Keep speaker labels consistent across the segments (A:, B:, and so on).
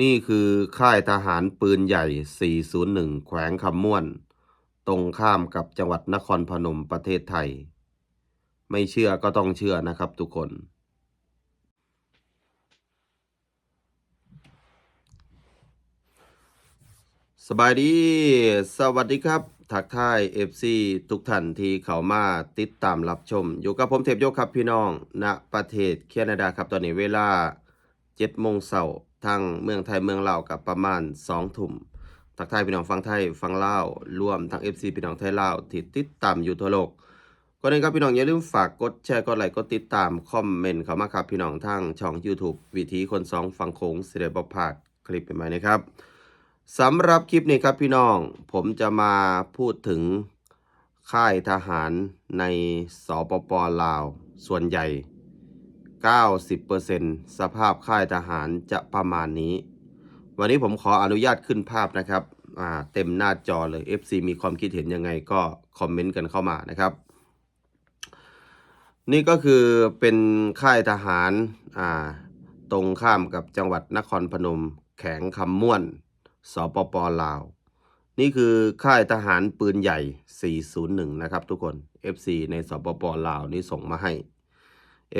A: นี่คือค่ายทหารปืนใหญ่ 401 แขวงคำม่วน ตรงข้ามกับจังหวัดนครพนมประเทศไทย ไม่เชื่อก็ต้องเชื่อนะครับทุกคน สบายดี สวัสดีครับ ทักทาย FC ทุกท่านที่เข้ามาติดตามรับชม อยู่กับผมเทพโยกครับพี่น้องณประเทศแคนาดาครับตอนนี้เวลา7โมงเช้า ทางเมืองไทยเมืองลาวกับประมาณ2ทุ่มทักทายพี่น้องฟังไทยฟังลาวรวมทั้ง FC พี่น้องไทยลาวที่ติดตามอยู่ทั่วโลกก่อนอื่นครับพี่น้องอย่าลืมฝากกดแชร์กดไลค์กดติดตามคอมเมนต์เข้ามาครับพี่น้องทางช่อง YouTube วิธีคนสองฟังโค้งสด็จบพาดคลิปเป็นไหมนะครับสำหรับคลิปนี้ครับพี่น้องผมจะมาพูดถึงค่ายทหารในสปปลาวส่วนใหญ่ 90%สภาพค่ายทหารจะประมาณนี้ วันนี้ผมขออนุญาตขึ้นภาพนะครับอ่าเต็มหน้าจอเลย FC มีความคิดเห็นยังไงก็คอมเมนต์กันเข้ามานะครับ นี่ก็คือเป็นค่ายทหารอ่าตรงข้ามกับจังหวัดนครพนม แขงคำม่วน สปปลาว นี่คือค่ายทหารปืนใหญ่ 401 นะครับทุกคน FC ในสปปลาวนี่ส่งมาให้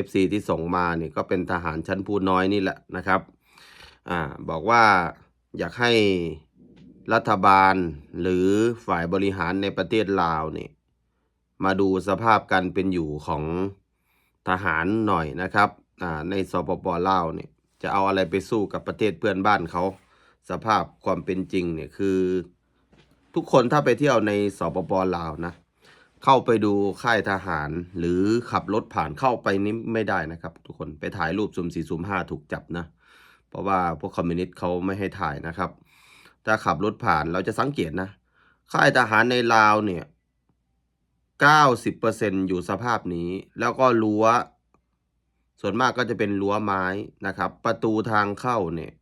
A: FC ที่ส่งมาเนี่ยก็เป็นทหารชั้นผู้น้อยนี่แหละนะครับอ่าบอกว่าอยากให้รัฐบาลหรือฝ่ายบริหารในประเทศลาวเนี่ยมาดูสภาพการเป็นอยู่ของทหารหน่อยนะครับอ่าในสปปลาวเนี่ยจะเอาอะไรไปสู้กับประเทศเพื่อนบ้านเขาสภาพความเป็นจริงเนี่ยคือ ทุกคนถ้าไปเที่ยวในสปปลาวนะ เข้าไปดูค่ายทหาร หรือขับรถผ่านเข้าไปนี่ไม่ได้นะครับ ทุกคนไปถ่ายรูปซุ่มสี่ซุ่มห้าถูกจับนะ เพราะว่าพวกคอมมิวนิสต์เขาไม่ให้ถ่ายนะครับ ถ้าขับรถผ่านเราจะสังเกตนะ ค่ายทหารในลาวเนี่ย90%อยู่สภาพนี้ แล้วก็รั้ว ส่วนมากก็จะเป็นรั้วไม้นะครับ ประตูทางเข้าเนี่ย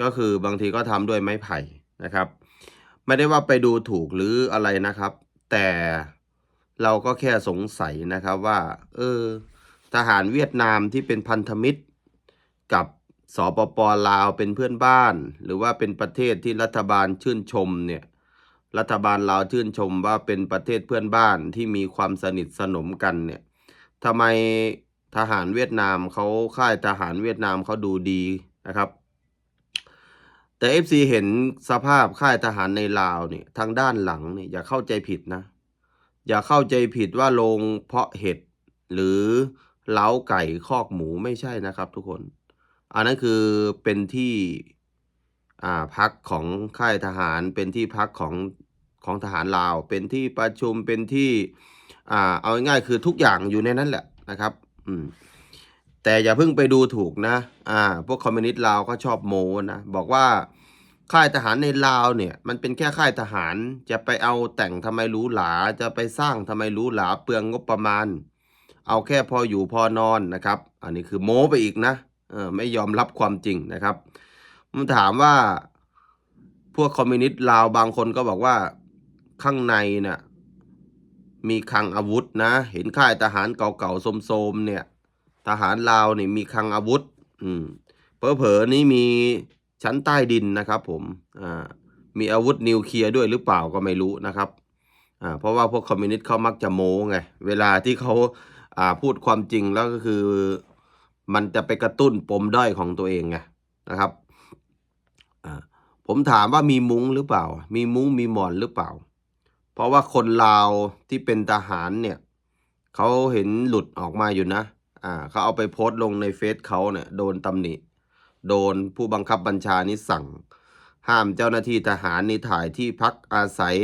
A: ก็คือบางทีก็ทำด้วยไม้ไผ่นะครับ ไม่ได้ว่าไปดูถูกหรืออะไรนะครับ แต่ เราก็แค่สงสัยนะครับว่า เออ ทหารเวียดนามที่เป็นพันธมิตร กับสปปลาวเป็นเพื่อนบ้าน หรือว่าเป็นประเทศที่รัฐบาลชื่นชมเนี่ยรัฐบาลลาวชื่นชมว่าเป็นประเทศเพื่อนบ้านที่มีความสนิทสนมกันเนี่ยทำไมทหารเวียดนามเขาค่ายทหารเวียดนามเขาดูดีนะครับ แต่ FC เห็นสภาพค่ายทหารในลาวเนี่ยทางด้านหลังเนี่ยอย่าเข้าใจผิดนะ อย่าเข้าใจผิดว่าโรงเพาะเห็ดหรือเล้าไก่คอกหมูไม่ใช่นะครับทุกคน อันนั้นคือเป็นที่พักของค่ายทหารเป็นที่พักของของทหารลาว เป็นที่ประชุมเป็นที่อ่าเอาง่ายๆคือทุกอย่างอยู่ในนั้นแหละนะครับอืมแต่อย่าเพิ่งไปดูถูกนะอ่าพวกคอมมิวนิสต์ลาวก็ชอบโมนะบอกว่า ค่ายทหารในลาวเนี่ยมันเป็นแค่ค่ายทหารจะไปเอาแต่งทำไมหรูหราจะไปสร้างทำไมหรูหราเปลืองงบประมาณ เอาแค่พออยู่พอนอนนะครับ อันนี้คือโม้ไปอีกนะเออไม่ยอมรับความจริงนะครับผมถามว่าพวกคอมมิวนิสต์ลาวบางคนก็บอกว่าข้างในน่ะมีคลังอาวุธนะ เห็นค่ายทหารเก่าๆโสมๆเนี่ย ทหารลาวนี่มีคลังอาวุธ อืมเผลอๆนี่มี ชั้นใต้ดินนะครับผมมีอาวุธนิวเคลียร์ด้วยหรือเปล่าก็ไม่รู้นะครับเพราะว่าพวกคอมมิวนิสต์เขามักจะโม้ไงเวลาที่เขาาพูดความจริงแล้วก็คือ มันจะไปกระตุ้นปมด้อยของตัวเองไงนะครับผมถามว่ามีมุ้งหรือเปล่า มีมุ้งมีหมอนหรือเปล่า เพราะว่าคนลาวที่เป็นทหารเนี่ยเขาเห็นหลุดออกมาอยู่นะ อ่าเขาเอาไปโพสต์ลงในเฟซเขาเนี่ยโดนตำหนิ โดนผู้บังคับบัญชานี่สั่ง ห้ามเจ้าหน้าที่ทหารนี่ถ่ายที่พักอาศัย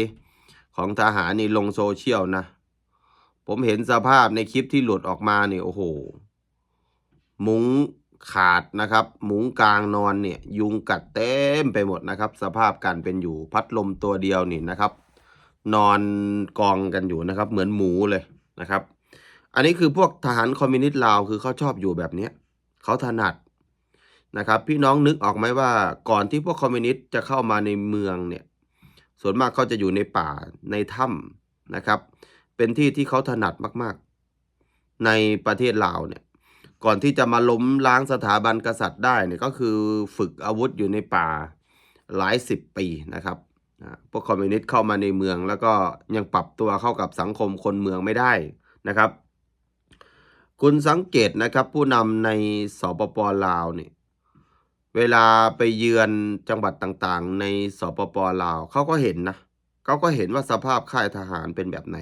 A: ของทหารนี่ลงโซเชียลนะ ผมเห็นสภาพในคลิปที่หลุดออกมาเนี่ยโอ้โห มุ้งขาดนะครับ มุ้งกลางนอนเนี่ย ยุงกัดเต็มไปหมดนะครับ สภาพการเป็นอยู่พัดลมตัวเดียวนี่นะครับ นอนกองกันอยู่นะครับ เหมือนหมูเลยนะครับ อันนี้คือพวกทหารคอมมิวนิสต์ลาวคือเขาชอบอยู่แบบนี้เขาถนัด นะครับ พี่น้องนึกออกไหมว่าก่อนที่พวกคอมมิวนิสต์จะเข้ามาในเมืองเนี่ยส่วนมากเขาจะอยู่ในป่าในถ้ำนะครับ เป็นที่ที่เขาถนัดมากๆ ในประเทศลาวเนี่ยก่อนที่จะมาล้มล้างสถาบันกษัตริย์ได้เนี่ยก็คือฝึกอาวุธอยู่ในป่าหลายสิบปีนะครับพวกคอมมิวนิสต์เข้ามาในเมือง แล้วก็ยังปรับตัวเข้ากับสังคมคนเมืองไม่ได้นะครับ คุณสังเกตนะครับผู้นำในสปปลาวเนี่ย เวลาไปเยือนจังหวัดต่างๆ ในสปปลาวเขาก็เห็นนะเขาก็เห็นว่าสภาพค่ายทหารเป็นแบบไหน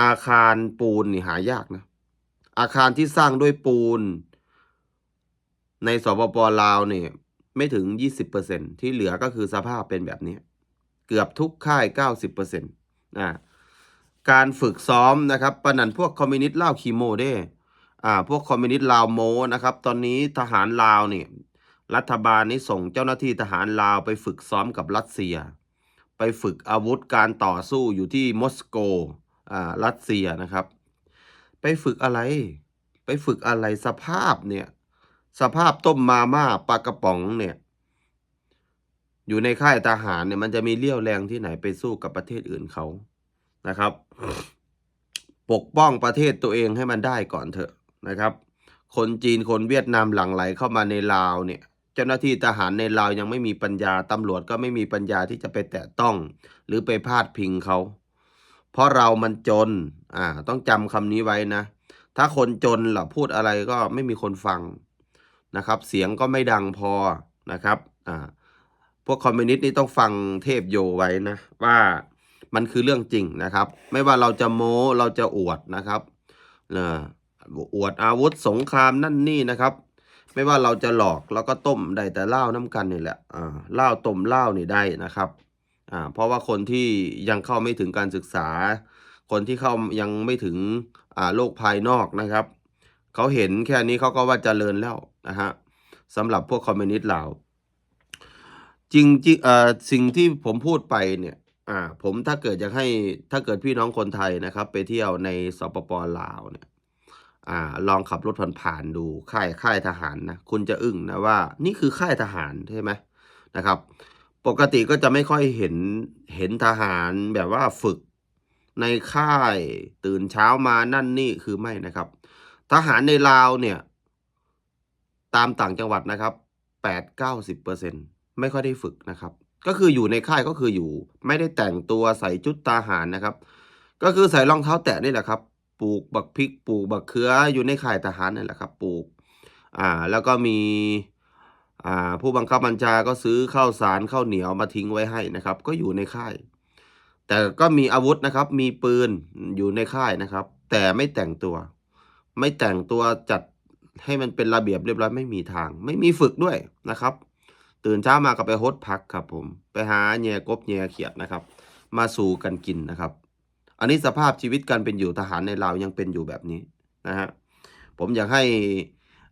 A: อาคารปูนนี่หายากนะ อาคารที่สร้างด้วยปูน ในสปปลาวเนี่ยไม่ถึง 20%ที่เหลือก็คือสภาพเป็นแบบนี้ เกือบทุกค่าย 90%นะการฝึกซ้อมนะครับปนันพวกคอมมิวนิสต์เล่าวคีโมเด้อ่าพวกคอมมิวนิสต์ลาวโมนะครับ ตอนนี้ทหารลาวเนี่ย รัฐบาลนี้ส่งเจ้าหน้าที่ทหารลาวไปฝึกซ้อมกับรัสเซีย ไปฝึกอาวุธการต่อสู้อยู่ที่มอสโกอ่ารัสเซียนะครับ ไปฝึกอะไร ไปฝึกอะไรสภาพเนี่ย สภาพต้มมาม่าปลากระป๋องเนี่ย อยู่ในค่ายทหารเนี่ยมันจะมีเลี้ยวแรงที่ไหนไปสู้กับประเทศอื่นเขานะครับ ปกป้องประเทศตัวเองให้มันได้ก่อนเถอะนะครับ คนจีนคนเวียดนามหลั่งไหลเข้ามาในลาวเนี่ย จ้าหน้าที่ทหารในลาวยังไม่มีปัญญาตำรวจก็ไม่มีปัญญาที่จะไปแตะต้อง หรือไปพาดพิงเขา เพราะเรามันจน อ่า ต้องจำคำนี้ไว้นะ ถ้าคนจนล่ะพูดอะไรก็ไม่มีคนฟังนะครับ เสียงก็ไม่ดังพอนะครับ อ่า พวกคอมมิวนิสต์นี่ต้องฟังเทพโยไว้นะ ว่ามันคือเรื่องจริงนะครับ ไม่ว่าเราจะโม้เราจะอวดนะครับเนะอวดอาวุธสงครามนั่นนี่นะครับ ไม่ว่าเราจะหลอกเราก็ต้มได้แต่เหล้าน้ำกันนี่แหละอ่าเหล้าต้มเหล้านี่ได้นะครับอ่าเพราะว่าคนที่ยังเข้าไม่ถึงการศึกษา คนที่เข้ายังไม่ถึงอ่าโลกภายนอกนะครับเขาเห็นแค่นี้เขาก็ว่าเจริญแล้วนะฮะสำหรับพวกคอมมิวนิสต์ลาวจริงจริงอ่อสิ่งที่ผมพูดไปเนี่ยอ่าผมถ้าเกิดอยากให้ถ้าเกิดพี่น้องคนไทยนะครับ ไปเที่ยวในสปปลาวเนี่ย อ่าลองขับรถผ่านๆดูค่ายค่ายทหารนะคุณจะอึ้งนะว่า นี่คือค่ายทหารใช่ไหมนะครับ ปกติก็จะไม่ค่อยเห็นเห็นทหารแบบว่าฝึกในค่ายตื่นเช้ามานั่นนี่คือไม่นะครับ ทหารในลาวเนี่ย ตามต่างจังหวัดนะครับแปดเก้าสิบเปอร์เซ็นไม่ค่อยได้ฝึกนะครับ ก็คืออยู่ในค่ายก็คืออยู่ ไม่ได้แต่งตัวใส่ชุดทหารนะครับ ก็คือใส่รองเท้าแตะนี่แหละครับ ปลูกบักพริกปลูกบักเขืออยู่ในค่ายทหารนี่แหละครับปลูกอ่าแล้วก็มีอ่าผู้บังคับบัญชาก็ซื้อข้าวสารข้าวเหนียวมาทิ้งไว้ให้นะครับ ก็อยู่ในค่าย แต่ก็มีอาวุธนะครับ มีปืนอยู่ในค่ายนะครับ แต่ไม่แต่งตัว ไม่แต่งตัวจัดให้มันเป็นระเบียบเรียบร้อยไม่มีทาง ไม่มีฝึกด้วยนะครับ ตื่นเช้ามาก็ไปฮดพักครับผม ไปหาแย่กบแย่เขียดนะครับ มาสู่กันกินนะครับ อันนี้สภาพชีวิตการเป็นอยู่ทหารในลาวยังเป็นอยู่แบบนี้นะฮะผมอยากให้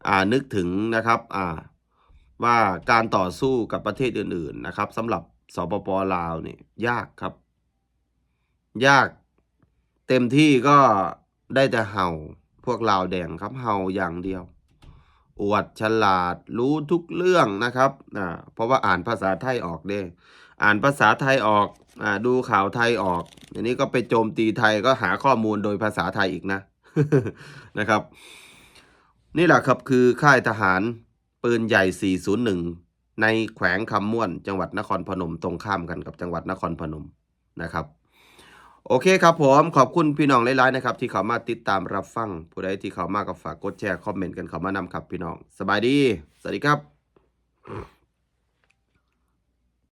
A: อ่านึกถึงนะครับอ่าว่าการต่อสู้กับประเทศอื่นๆนะครับสำหรับสปปลาวเนี่ยยากครับ ยากเต็มที่ก็ได้แต่เห่าพวกลาวแดงครับเห่าอย่างเดียว อวดฉลาดรู้ทุกเรื่องนะครับอ่าเพราะว่าอ่านภาษาไทยออกเด้ อ่านภาษาไทยออกอ่าดูข่าวไทยออก อันนี้ก็ไปโจมตีไทยก็หาข้อมูลโดยภาษาไทยอีกนะนะครับ นี่แหละครับคือค่ายทหารปืนใหญ่ 401 ในแขวงคำม่วน จังหวัดนครพนมตรงข้ามกันกับจังหวัดนครพนมนะครับโอเคครับผมขอบคุณพี่น้องหลายๆนะครับที่เขามาติดตามรับฟัง ผู้ใดที่เขามาก็ฝากกดแชร์คอมเมนต์กันเขามานำครับพี่น้อง สบายดี สวัสดีครับ